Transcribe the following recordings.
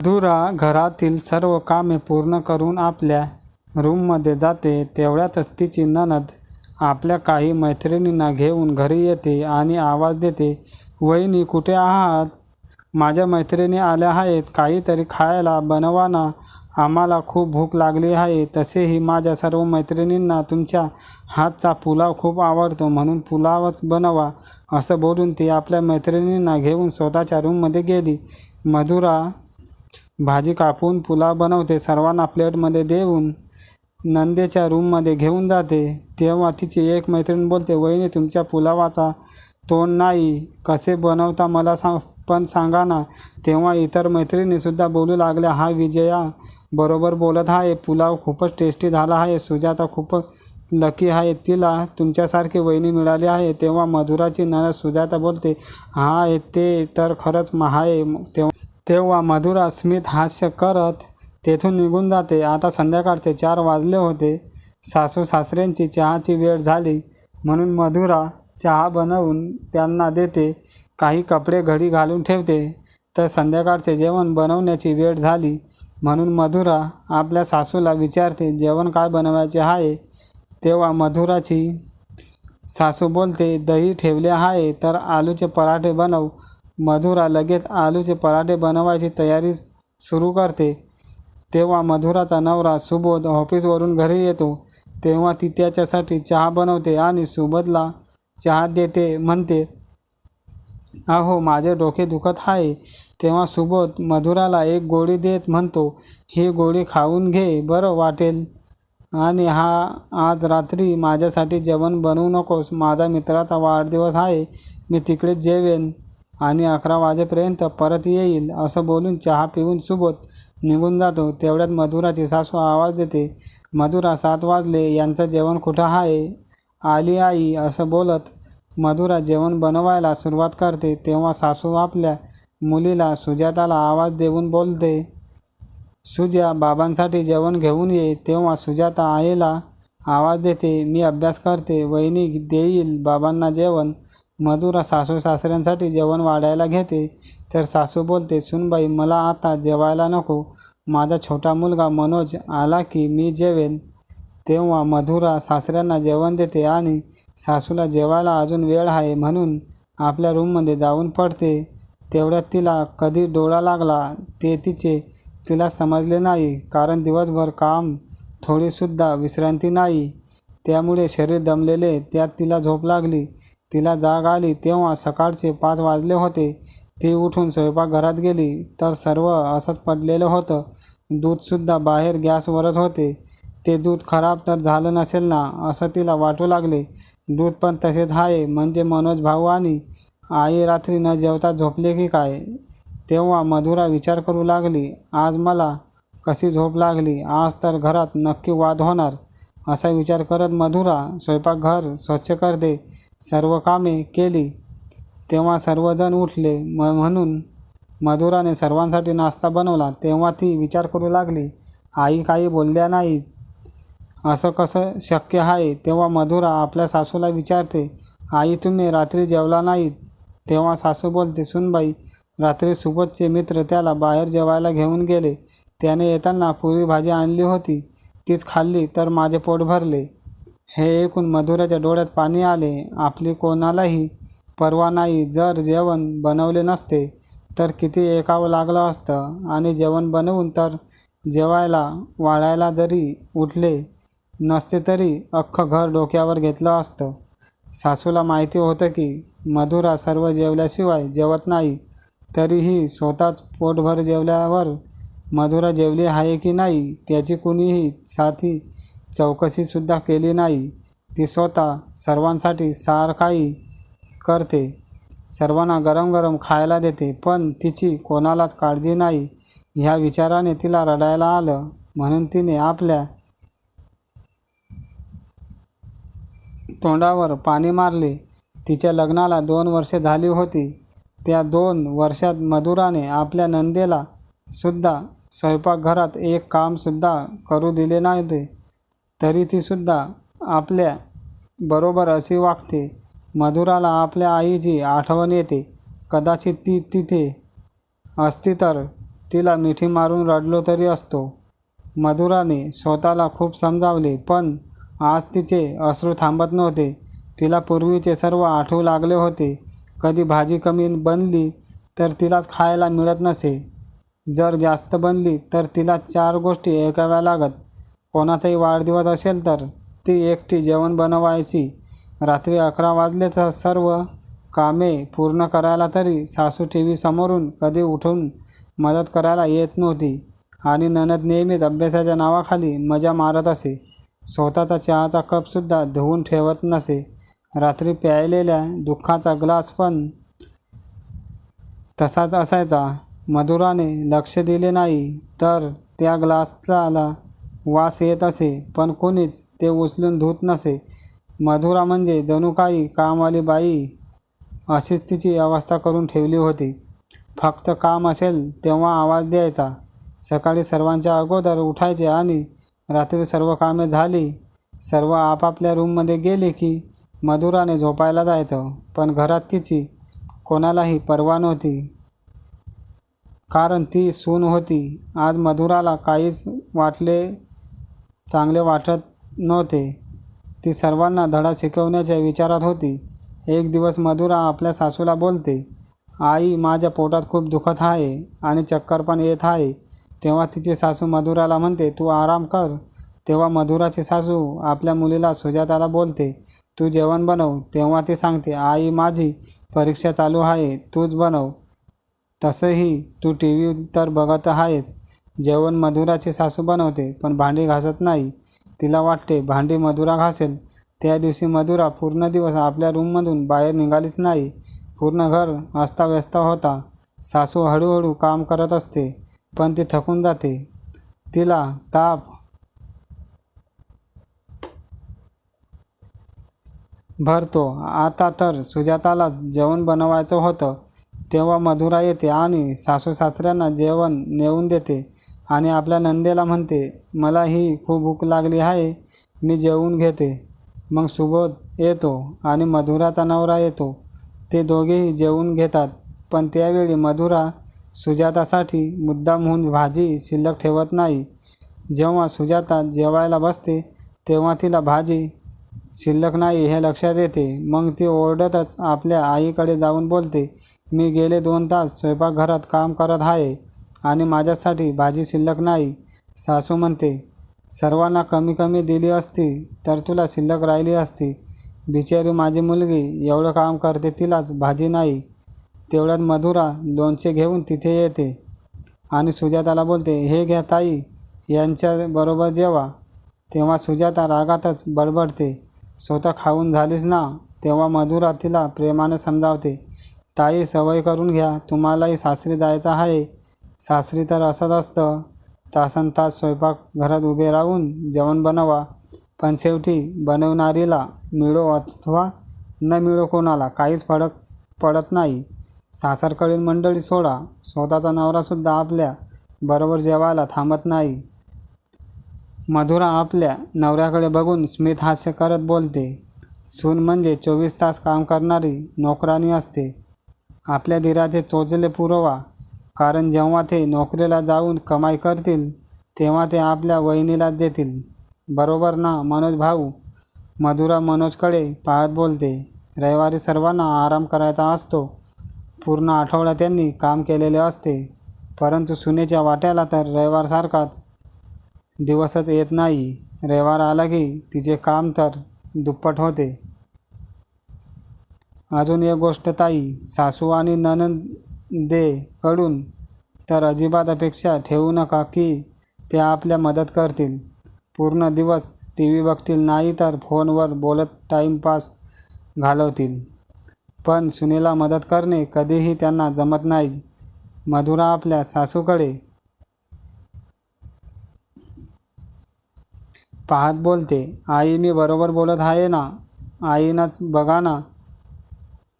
मधुरा घरातील सर्व कामे पूर्ण करून आपल्या रूममध्ये जाते तेवढ्यातच तिची ननद आपल्या काही मैत्रिणींना घेऊन घरी येते आणि आवाज देते वहिनी कुठे आहात? माझ्या मैत्रिणी आल्या आहेत काहीतरी खायला बनवा ना. आम्हाला खूप भूक लागली आहे तसेही माझ्या सर्व मैत्रिणींना तुमच्या हातचा पुलाव खूप आवडतो म्हणून पुलावच बनवा असं बोलून ती आपल्या मैत्रिणींना घेऊन स्वतःच्या रूममध्ये गेली. मधुरा भाजी कापून पुलाव बनवते सर्वांना प्लेटमध्ये देऊन नंदेच्या रूममध्ये घेऊन जाते. तेव्हा तिची एक मैत्रीण बोलते वहिनी तुमच्या पुलावाचा तोंड नाही. कसे बनवता मला सांग पण सांगा ना. तेव्हा इतर मैत्रिणीसुद्धा बोलू लागल्या हा विजया बरोबर बोलत आहे. पुलाव खूपच टेस्टी झाला आहे. सुजाता खूपच लकी आहे. तिला तुमच्यासारखी वहिनी मिळाली आहे. तेव्हा मधुराची नणद सुजाता बोलते हा ते तर खरंच आहे. तेव्हा तेव्हा मधुरा स्मित हास्य करत तेथून निघून जाते. आता संध्याकाळचे चार वाजले होते. सासू सासऱ्यांची चहाची वेळ झाली. म्हणून मधुरा चहा बनवून त्यांना देते. काही कपडे घडी घालून ठेवते. तर संध्याकाळचे जेवण बनवण्याची वेळ झाली. म्हणून मधुरा आपल्या सासूला विचारते जेवण काय बनवायचे आहे? तेव्हा मधुराची सासू बोलते दही ठेवले आहे तर आलूचे पराठे बनव. मधुरा लगेच आलूचे पराठे बनवायची तयारी सुरू करते. तेव्हा मधुराचा नवरा सुबोध ऑफिसवरून घरी येतो. तेव्हा ती त्याच्यासाठी चहा बनवते आणि सुबोधला चहा देते म्हणते अहो माझे डोके दुखत आहे. तेव्हा सुबोध मधुराला एक गोळी देत म्हणतो ही गोळी खाऊन घे बरं वाटेल. आणि हा आज रात्री माझ्यासाठी जेवण बनवू नकोस. माझा मित्राचा वाढदिवस आहे. मी तिकडे जेवेन. आणि अकरा वाजेपर्यंत परत येईल असं बोलून चहा पिऊन सुबोध निघून जातो. तेवढ्यात मधुराची सासू आवाज देते मधुरा सात वाजले. यांचं जेवण कुठं आहे? आली आई असं बोलत मधुरा जेवण बनवायला सुरुवात करते. तेव्हा सासू आपल्या मुलीला सुजाताला आवाज देऊन बोलते सुजा बाबांसाठी जेवण घेऊन ये. तेव्हा सुजाता आईला आवाज देते मी अभ्यास करते. वहिनी देईल बाबांना जेवण. मधुरा सासू सासऱ्यांसाठी जेवण वाढायला घेते. तर सासू बोलते सुनबाई मला आता जेवायला नको. माझा छोटा मुलगा मनोज आला की मी जेवेन. तेव्हा मधुरा सासऱ्यांना जेवण देते आणि सासूला जेवायला अजून वेळ आहे म्हणून आपल्या रूममध्ये जाऊन पडते. तेवढ्यात तिला कधी डोळा लागला ते तिचे तिला समजले नाही कारण दिवसभर काम थोडीसुद्धा विश्रांती नाही. त्यामुळे शरीर दमलेले त्यात तिला झोप लागली. तिला जाग आली तेव्हा सकाळचे पाच वाजले होते. ती उठून स्वयंपाकघरात गेली. तर सर्व असंच पडलेलं होतं. दूधसुद्धा बाहेर गॅसवरच होते. ते दूध खराब तर झालं नसेल ना असं तिला वाटू लागले. दूध पण तसेच आहे म्हणजे मनोज भाऊ आणि आई रात्री न जेवता झोपले की काय? तेव्हा मधुरा विचार करू लागली आज मला कशी झोप लागली? आज तर घरात नक्की वाद होणार. असा विचार करत मधुरा स्वयंपाकघर स्वच्छ करते. सर्व कामे केली तेव्हा सर्वजण उठले म म्हणून मधुराने सर्वांसाठी नाश्ता बनवला. तेव्हा ती विचार करू लागली आई काही बोलल्या नाहीत. असं कसं शक्य आहे? तेव्हा मधुरा आपल्या सासूला विचारते आई तुम्ही रात्री जेवला नाहीत? तेव्हा सासू बोलते सुनबाई रात्री सुबोधचे मित्र त्याला बाहेर जेवायला घेऊन गेले. त्याने येताना पुरी भाजी आणली होती. तीच खाल्ली तर माझे पोट भरले. हे ऐकून मधुराच्या डोळ्यात पाणी आले. आपली कोणालाही परवा नाही. जर जेवण बनवले नसते तर किती ऐकावं लागलं असतं. आणि जेवण बनवून तर जेवायला वाळायला जरी उठले नसते तरी अख्खं घर डोक्यावर घेतलं असतं. सासूला माहिती होतं की मधुरा सर्व जेवल्याशिवाय जेवत नाही. तरीही स्वतःच पोटभर जेवल्यावर मधुरा जेवली आहे की नाही त्याची कुणीही साथी चौकशीसुद्धा केली नाही. ती स्वतः सर्वांसाठी सार काही करते. सर्वांना गरम गरम खायला देते पण तिची कोणालाच काळजी नाही. ह्या विचाराने तिला रडायला आलं. म्हणून तिने आपल्या तोंडावर पाणी मारले. तिच्या लग्नाला दोन वर्षे झाली होती. त्या दोन वर्षात मधुराने आपल्या नंदेला सुद्धा स्वयंपाकघरात एक कामसुद्धा करू दिले नव्हते. तरी तीसुद्धा आपल्या बरोबर अशी वागते. मधुराला आपल्या आईची आठवण येते. कदाचित ती तिथे असती तर तिला मिठी मारून रडलो तरी असतो. मधुराने स्वतःला खूप समजावले पण आज तिचे अश्रू थांबत नव्हते. तिला पूर्वीचे सर्व आठवू लागले होते. कधी भाजी कमी बनली तर तिलाच खायला मिळत नसे. जर जास्त बनली तर तिला चार गोष्टी ऐकाव्या लागत. कोणाचाही वाढदिवस असेल तर ती एकटी जेवण बनवायची. रात्री अकरा वाजले तर सर्व कामे पूर्ण करायला तरी सासू टी. व्ही. समोरून कधी उठून मदत करायला येत नव्हती. आणि ननद नेहमीच अभ्यासाच्या नावाखाली मजा मारत असे. स्वतःचा चहाचा कपसुद्धा धुवून ठेवत नसे. रात्री प्यायलेल्या दुःखाचा ग्लास पण तसाच असायचा. मधुराने लक्ष दिले नाही तर त्या ग्लासला वास येत असे पण कोणीच ते उचलून धुत नसे. मधुरा म्हणजे जणू काही कामवाली बाई अशीच तिची अवस्था करून ठेवली होती. फक्त काम असेल तेव्हा आवाज द्यायचा. सकाळी सर्वांच्या अगोदर उठायचे आणि रात्री सर्व कामे झाली. सर्व आपापल्या रूममध्ये गेले की मधुराने झोपायला जायचं पण घरात तिची कोणालाही पर्वा नव्हती. कारण ती सून होती. आज मधुराला काहीच वाटले चांगले वाटत नव्हते. ती सर्वांना धडा शिकवण्याच्या विचारात होती. एक दिवस मधुरा आपल्या सासूला बोलते आई माझ्या पोटात खूप दुखत आहे आणि चक्कर पण येत आहे. तेव्हा तिची सासू मधुराला म्हणते तू आराम कर. तेव्हा मधुराची सासू आपल्या मुलीला सुजाताला बोलते तू जेवण बनव. तेव्हा ती सांगते आई माझी परीक्षा चालू आहे तूच बनव. तसंही तू टी व्ही तर बघत आहेस. जेवण मधुराची सासू बनवते पण भांडी घासत नाही. तिला वाटते भांडी मधुरा घासेल. त्या दिवशी मधुरा पूर्ण दिवस आपल्या रूममधून बाहेर निघालीच नाही. पूर्ण घर अस्ताव्यस्त होता. सासू हळूहळू काम करत असते पण ती थकून जाते. तिला ताप भरतो. आता तर सुजाताला जेवण बनवायचं होतं. तेव्हा मधुरा येते आणि सासू सासऱ्यांना जेवण नेऊन देते आणि आपल्या नंदेला म्हणते मला ही खूप भूक लागली आहे मी जेवून घेते. मग सुबोध येतो आणि मधुराचा नवरा येतो. ते दोघेही जेवून घेतात पण त्यावेळी मधुरा सुजातासाठी मुद्दामहून भाजी शिल्लक ठेवत नाही. जेव्हा सुजाता जेवायला बसते तेव्हा तिला भाजी शिल्लक नाही हे लक्षात येते. मग ती ओरडतच आपल्या आईकडे जाऊन बोलते मी गेले दोन तास स्वयंपाकघरात काम करत आहे आणि माझ्यासाठी भाजी शिल्लक नाही. सासू म्हणते सर्वांना कमी कमी दिली असती तर तुला शिल्लक राहिली असती. बिचारी माझी मुलगी एवढं काम करते तिलाच भाजी नाही. तेवढ्यात मधुरा लोणचे घेऊन तिथे येते आणि सुजाताला बोलते हे घ्या ताई यांच्याबरोबर जेवा. तेव्हा सुजाता रागातच बडबडते. स्वतः खाऊन झालीस ना तेव्हा मधुरा तिला प्रेमाने समजावते. ताई सवय करून घ्या तुम्हालाही सासरी जायचं आहे. सासरी तर असंच असतं. तासन तास स्वयंपाक घरात उभे राहून जेवण बनवा. पण शेवटी बनवणारीला मिळो अथवा न मिळो कोणाला काहीच फरक पडत नाही. सासरकडील मंडळी सोडा. स्वतःचा नवरासुद्धा आपल्या बरोबर जेवायला थांबत नाही. मधुरा आपल्या नवऱ्याकडे बघून स्मित हास्य करत बोलते. सून म्हणजे चोवीस तास काम करणारी नोकरानी असते. आपल्या धीराचे चोचले पुरवा. कारण जेव्हा ते नोकरीला जाऊन कमाई करतील तेव्हा ते आपल्या वहिनीलाच देतील. बरोबर ना मनोज भाऊ? मधुरा मनोजकडे पाहत बोलते. रविवारी सर्वांना आराम करायचा असतो. पूर्ण आठवडा त्यांनी काम केलेले असते. परंतु सुनेच्या वाट्याला तर रविवारसारखाच दिवसच येत नाही. रविवार आला की तिचे काम तर दुप्पट होते. अजून एक गोष्ट ताई सासू आणि ननंदे कडून तर अजिबात अपेक्षा ठेवू नका की ते आपल्या मदत करतील. पूर्ण दिवस टी व्ही बघतील नाही तर फोनवर बोलत टाईमपास घालवतील. पण सुनेला मदत करणे कधीही त्यांना जमत नाही. मधुरा आपल्या सासूकडे पाहत बोलते आई मी बरोबर बोलत आहे ना? आईनंच बघा ना.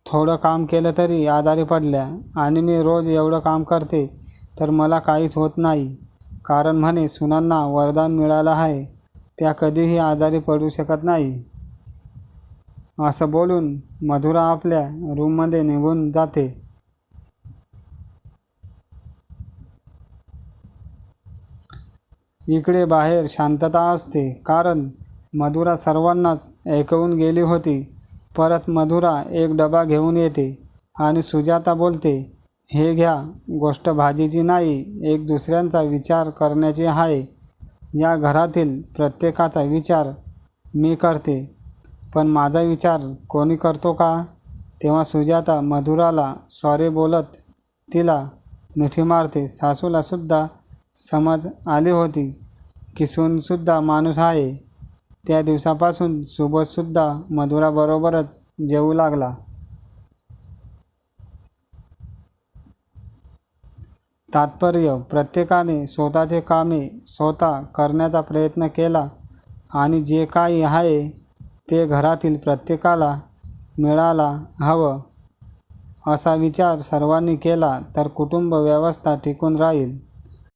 थोडं काम केलं तरी आजारी पडल्या आणि मी रोज एवढं काम करते तर मला काहीच होत नाही. कारण म्हणे सुनांना वरदान मिळालं आहे. त्या कधीही आजारी पडू शकत नाही. असं बोलून मधुरा आपल्या रूममध्ये निघून जाते. इकडे बाहेर शांतता असते कारण मधुरा सर्वांनाच ऐकवून गेली होती. परत मधुरा एक डबा घेऊन येते आणि सुजाता बोलते हे घ्या गोष्ट भाजीची नाही एक दुसऱ्यांचा विचार करण्याची आहे. या घरातील प्रत्येकाचा विचार मी करते पण माझा विचार कोणी करतो का? तेव्हा सुजाता मधुराला सॉरी बोलत तिला मिठी मारते. सासूलासुद्धा समज आली होती की सूनसुद्धा माणूस आहे त्या दिवसापासून सुबोधसुद्धा मधुराबरोबरच जेवू लागला. तात्पर्य प्रत्येकाने स्वतःचे कामे स्वतः करण्याचा प्रयत्न केला आणि जे काही आहे ते घरातील प्रत्येकाला मिळाला हवं असा विचार सर्वांनी केला तर कुटुंब व्यवस्था टिकून राहील.